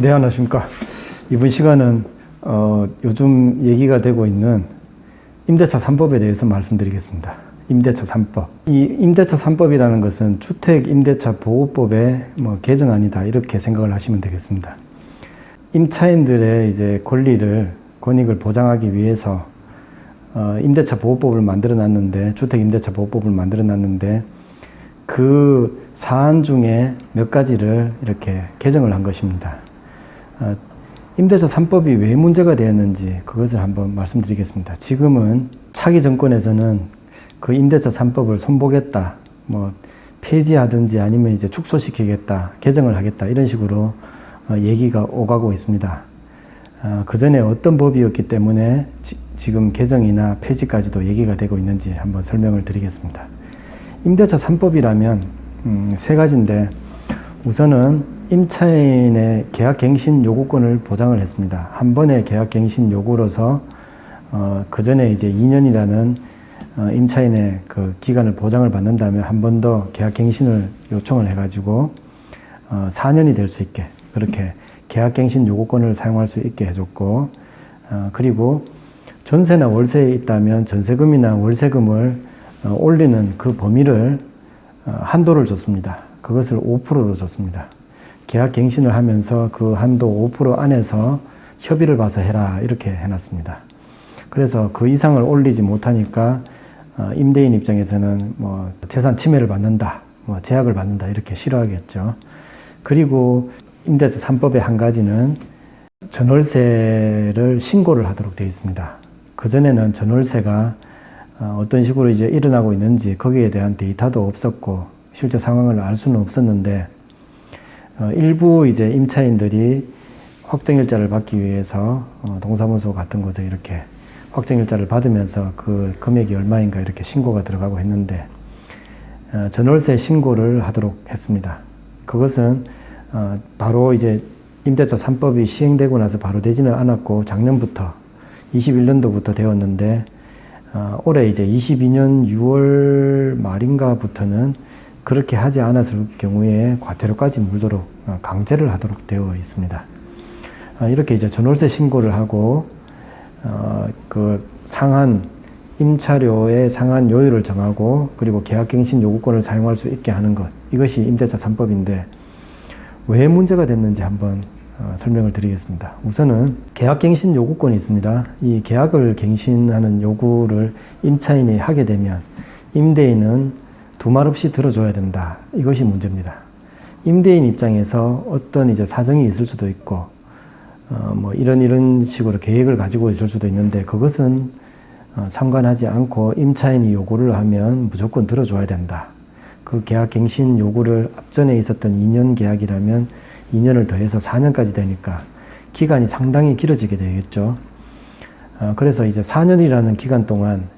네, 안녕하십니까. 이번 시간은 어, 요즘 얘기가 되고 있는 임대차 3법에 대해서 말씀드리겠습니다. 임대차 3법. 이 임대차 3법이라는 것은 주택 임대차 보호법의 뭐 개정안이다 이렇게 생각을 하시면 되겠습니다. 임차인들의 이제 권리를 권익을 보장하기 위해서 어, 임대차 보호법을 만들어 놨는데 주택 임대차 보호법을 만들어 놨는데 그 사안 중에 몇 가지를 이렇게 개정을 한 것입니다. 어, 임대차 3법이 왜 문제가 되었는지 그것을 한번 말씀드리겠습니다. 지금은 차기 정권에서는 그 임대차 3법을 손보겠다, 뭐 폐지하든지 아니면 이제 축소시키겠다, 개정을 하겠다 이런 식으로 어, 얘기가 오가고 있습니다. 어, 그 전에 어떤 법이었기 때문에 지, 금 개정이나 폐지까지도 얘기가 되고 있는지 한번 설명을 드리겠습니다. 임대차 3법이라면 음, 세 가지인데 우선은 임차인의 계약갱신 요구권을 보장을 했습니다. 한 번의 계약갱신 요구로서 어, 그 전에 이제 2년이라는 어, 임차인의 그 기간을 보장을 받는다면 한 번 더 계약갱신을 요청을 해가지고 어, 4년이 될 수 있게 그렇게 계약갱신 요구권을 사용할 수 있게 해줬고 어, 그리고 전세나 월세에 있다면 전세금이나 월세금을 어, 올리는 그 범위를 어, 한도를 줬습니다. 그것을 5%로 줬습니다. 계약 갱신을 하면서 그 한도 5% 안에서 협의를 봐서 해라 이렇게 해놨습니다. 그래서 그 이상을 올리지 못하니까 어, 임대인 입장에서는 뭐 재산 침해를 받는다, 뭐 제약을 받는다 이렇게 싫어하겠죠. 그리고 임대차 3법의 한 가지는 전월세를 신고를 하도록 되어 있습니다. 그 전에는 전월세가 어, 어떤 식으로 이제 일어나고 있는지 거기에 대한 데이터도 없었고 실제 상황을 알 수는 없었는데 어, 일부 이제 임차인들이 확정일자를 받기 위해서 어, 동사무소 같은 곳에 이렇게 확정일자를 받으면서 그 금액이 얼마인가 이렇게 신고가 들어가고 했는데 어, 전월세 신고를 하도록 했습니다. 그것은 바로 이제 임대차 3법이 시행되고 나서 바로 되지는 않았고 작년부터 21년도부터 되었는데 올해 이제 22년 6월 말인가부터는 그렇게 하지 않았을 경우에 과태료까지 물도록 어, 강제를 하도록 되어 있습니다. 어, 이렇게 이제 전월세 신고를 하고 어, 그 상한 임차료의 상한 요율을 정하고 그리고 계약갱신 요구권을 사용할 수 있게 하는 것 이것이 임대차 3법인데 왜 문제가 됐는지 한번 어, 설명을 드리겠습니다. 우선은 계약갱신 요구권이 있습니다. 이 계약을 갱신하는 요구를 임차인이 하게 되면 임대인은 두말 없이 들어줘야 된다. 이것이 문제입니다. 임대인 입장에서 어떤 이제 사정이 있을 수도 있고, 어, 뭐 이런 이런 식으로 계획을 가지고 있을 수도 있는데 그것은 어, 상관하지 않고 임차인이 요구를 하면 무조건 들어줘야 된다. 그 계약 갱신 요구를 앞전에 있었던 2년 계약이라면 2년을 더해서 4년까지 되니까 기간이 상당히 길어지게 되겠죠. 어, 그래서 이제 4년이라는 기간 동안 어,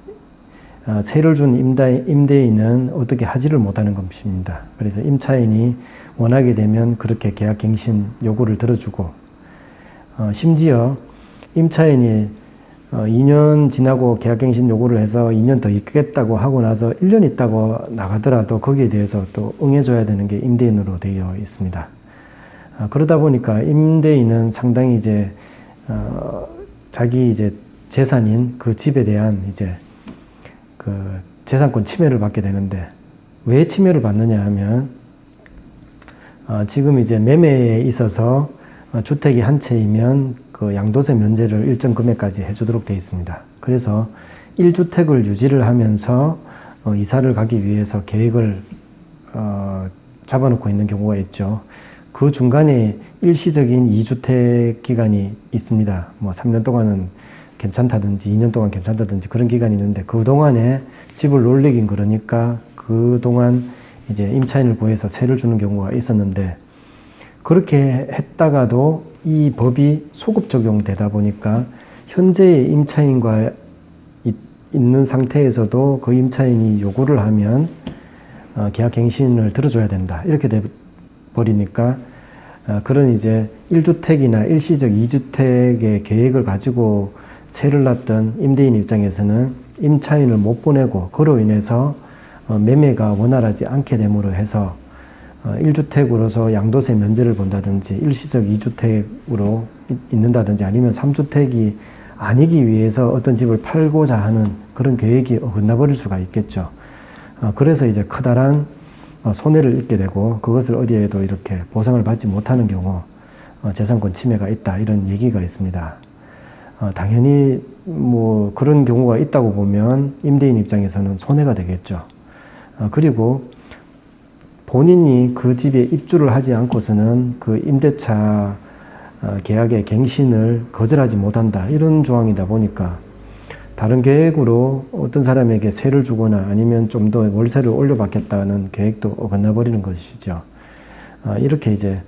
세를 준 임대인은 어떻게 하지를 못하는 것입니다. 그래서 임차인이 원하게 되면 그렇게 계약 갱신 요구를 들어주고 어, 심지어 임차인이 어, 2년 지나고 계약갱신 요구를 해서 2년 더 있겠다고 하고 나서 1년 있다고 나가더라도 거기에 대해서 또 응해줘야 되는 게 임대인으로 되어 있습니다. 어, 그러다 보니까 임대인은 상당히 이제 어, 자기 이제 재산인 그 집에 대한 이제 그 재산권 침해를 받게 되는데 왜 침해를 받느냐 하면 어, 지금 이제 매매에 있어서 어, 주택이 한 채이면 그 양도세 면제를 일정 금액까지 해주도록 되어 있습니다. 그래서 1주택을 유지를 하면서 어, 이사를 가기 위해서 계획을 어, 잡아놓고 있는 경우가 있죠. 그 중간에 일시적인 2주택 기간이 있습니다. 뭐 3년 동안은 괜찮다든지 2년 동안 괜찮다든지 그런 기간이 있는데 그동안에 집을 놀리긴 그러니까 그동안 이제 임차인을 구해서 세를 주는 경우가 있었는데 그렇게 했다가도 이 법이 소급 적용되다 보니까 현재의 임차인과 있는 상태에서도 그 임차인이 요구를 하면 어, 계약 갱신을 들어줘야 된다. 이렇게 돼 버리니까 어, 그런 이제 1주택이나 일시적 2주택의 계획을 가지고 세를 놨던 임대인 입장에서는 임차인을 못 보내고 그로 인해서 어, 매매가 원활하지 않게 됨으로 해서 어, 1주택으로서 양도세 면제를 본다든지 일시적 2주택으로 있는다든지 아니면 3주택이 아니기 위해서 어떤 집을 팔고자 하는 그런 계획이 어긋나 버릴 수가 있겠죠. 어, 그래서 이제 커다란 어, 손해를 입게 되고 그것을 어디에도 이렇게 보상을 받지 못하는 경우 어, 재산권 침해가 있다 이런 얘기가 있습니다. 어, 당연히 뭐 그런 경우가 있다고 보면 임대인 입장에서는 손해가 되겠죠. 어, 그리고 본인이 그 집에 입주를 하지 않고서는 그 임대차 어, 계약의 갱신을 거절하지 못한다 이런 조항이다 보니까 다른 계획으로 어떤 사람에게 세를 주거나 아니면 좀 더 월세를 올려받겠다는 계획도 어긋나 버리는 것이죠. 어, 이렇게 이제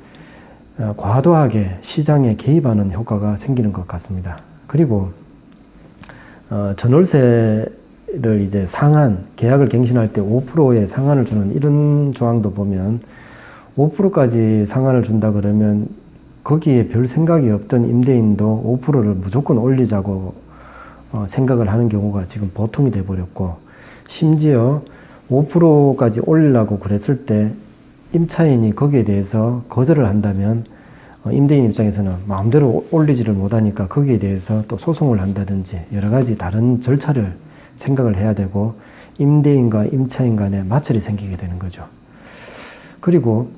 어, 과도하게 시장에 개입하는 효과가 생기는 것 같습니다. 그리고 어, 전월세를 이제 상한 계약을 갱신할 때 5%의 상한을 주는 이런 조항도 보면 5%까지 상한을 준다 그러면 거기에 별 생각이 없던 임대인도 5%를 무조건 올리자고 어, 생각을 하는 경우가 지금 보통이 돼 버렸고 심지어 5%까지 올리려고 그랬을 때 임차인이 거기에 대해서 거절을 한다면 어, 임대인 입장에서는 마음대로 올리지를 못하니까 거기에 대해서 또 소송을 한다든지 여러 가지 다른 절차를 생각을 해야 되고 임대인과 임차인 간에 마찰이 생기게 되는 거죠. 그리고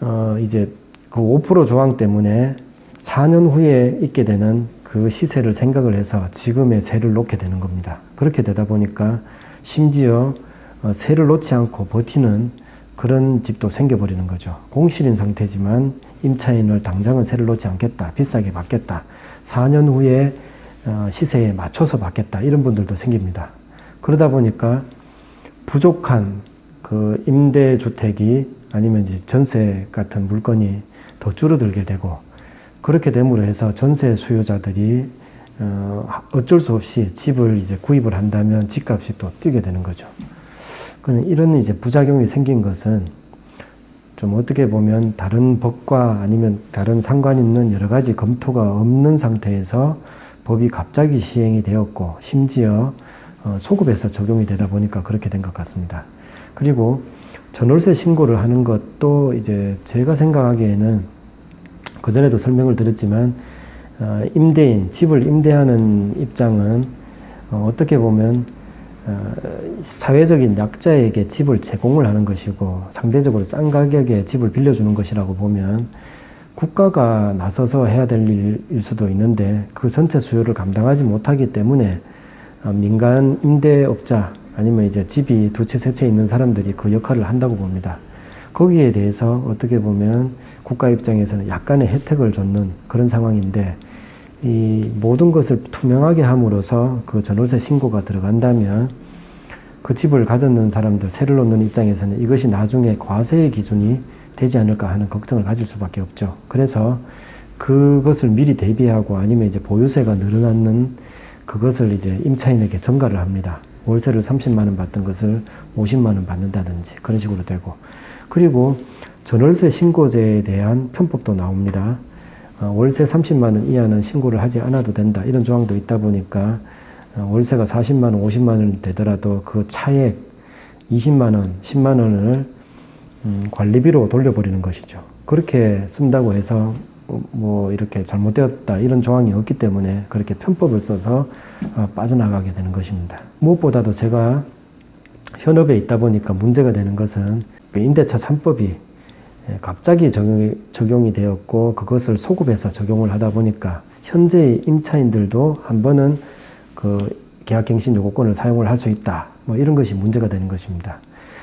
어 이제 그 5% 조항 때문에 4년 후에 있게 되는 그 시세를 생각을 해서 지금의 세를 놓게 되는 겁니다. 그렇게 되다 보니까 심지어 어, 세를 놓지 않고 버티는 그런 집도 생겨버리는 거죠. 공실인 상태지만 임차인을 당장은 세를 놓지 않겠다. 비싸게 받겠다. 4년 후에 어, 시세에 맞춰서 받겠다. 이런 분들도 생깁니다. 그러다 보니까 부족한 그 임대주택이 아니면 이제 전세 같은 물건이 더 줄어들게 되고 그렇게 됨으로 해서 전세 수요자들이 어, 어쩔 수 없이 집을 이제 구입을 한다면 집값이 또 뛰게 되는 거죠. 그는 이런 이제 부작용이 생긴 것은 좀 어떻게 보면 다른 법과 아니면 다른 상관 있는 여러 가지 검토가 없는 상태에서 법이 갑자기 시행이 되었고 심지어 어, 소급해서 적용이 되다 보니까 그렇게 된 것 같습니다. 그리고 전월세 신고를 하는 것도 이제 제가 생각하기에는 그 전에도 설명을 드렸지만 어, 임대인 집을 임대하는 입장은 어, 어떻게 보면 어, 사회적인 약자에게 집을 제공을 하는 것이고 상대적으로 싼 가격에 집을 빌려주는 것이라고 보면 국가가 나서서 해야 될 일일 수도 있는데 그 전체 수요를 감당하지 못하기 때문에 어, 민간 임대업자 아니면 이제 집이 두 채, 세 채 있는 사람들이 그 역할을 한다고 봅니다. 거기에 대해서 어떻게 보면 국가 입장에서는 약간의 혜택을 줬는 그런 상황인데 이 모든 것을 투명하게 함으로써 그 전월세 신고가 들어간다면 그 집을 가졌는 사람들, 세를 놓는 입장에서는 이것이 나중에 과세의 기준이 되지 않을까 하는 걱정을 가질 수밖에 없죠. 그래서 그것을 미리 대비하고 아니면 이제 보유세가 늘어나는 그것을 이제 임차인에게 전가를 합니다. 월세를 30만 원 받던 것을 50만 원 받는다든지 그런 식으로 되고 그리고 전월세 신고제에 대한 편법도 나옵니다. 어, 월세 30만 원 이하는 신고를 하지 않아도 된다 이런 조항도 있다 보니까 어, 월세가 40만 원, 50만 원 되더라도 그 차액 20만 원, 10만 원을 음, 관리비로 돌려버리는 것이죠. 그렇게 쓴다고 해서 뭐 이렇게 잘못되었다 이런 조항이 없기 때문에 그렇게 편법을 써서 어, 빠져나가게 되는 것입니다. 무엇보다도 제가 현업에 있다 보니까 문제가 되는 것은 그 임대차 3법이 예, 갑자기 적용이, 적용이 되었고 그것을 소급해서 적용을 하다 보니까 현재의 임차인들도 한 번은 그 계약갱신 요구권을 사용을 할 수 있다. 뭐 이런 것이 문제가 되는 것입니다.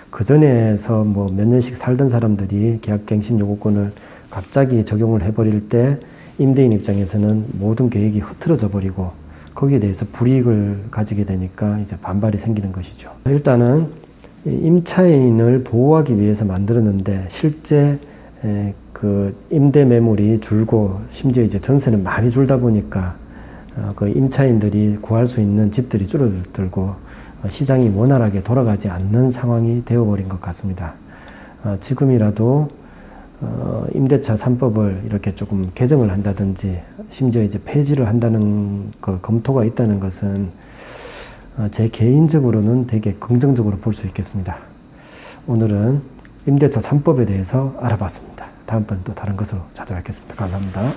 그 전에서 뭐 몇 년씩 살던 사람들이 계약갱신 요구권을 갑자기 적용을 해버릴 때 임대인 입장에서는 모든 계획이 흐트러져 버리고 거기에 대해서 불이익을 가지게 되니까 이제 반발이 생기는 것이죠. 일단은 임차인을 보호하기 위해서 만들었는데 실제 그 임대 매물이 줄고 심지어 이제 전세는 많이 줄다 보니까 어, 그 임차인들이 구할 수 있는 집들이 줄어들고 어, 시장이 원활하게 돌아가지 않는 상황이 되어버린 것 같습니다. 어, 지금이라도 임대차 3법을 이렇게 조금 개정을 한다든지 심지어 이제 폐지를 한다는 그 검토가 있다는 것은 제 개인적으로는 되게 긍정적으로 볼 수 있겠습니다. 오늘은 임대차 3법에 대해서 알아봤습니다. 다음번 또 다른 것으로 찾아뵙겠습니다. 감사합니다.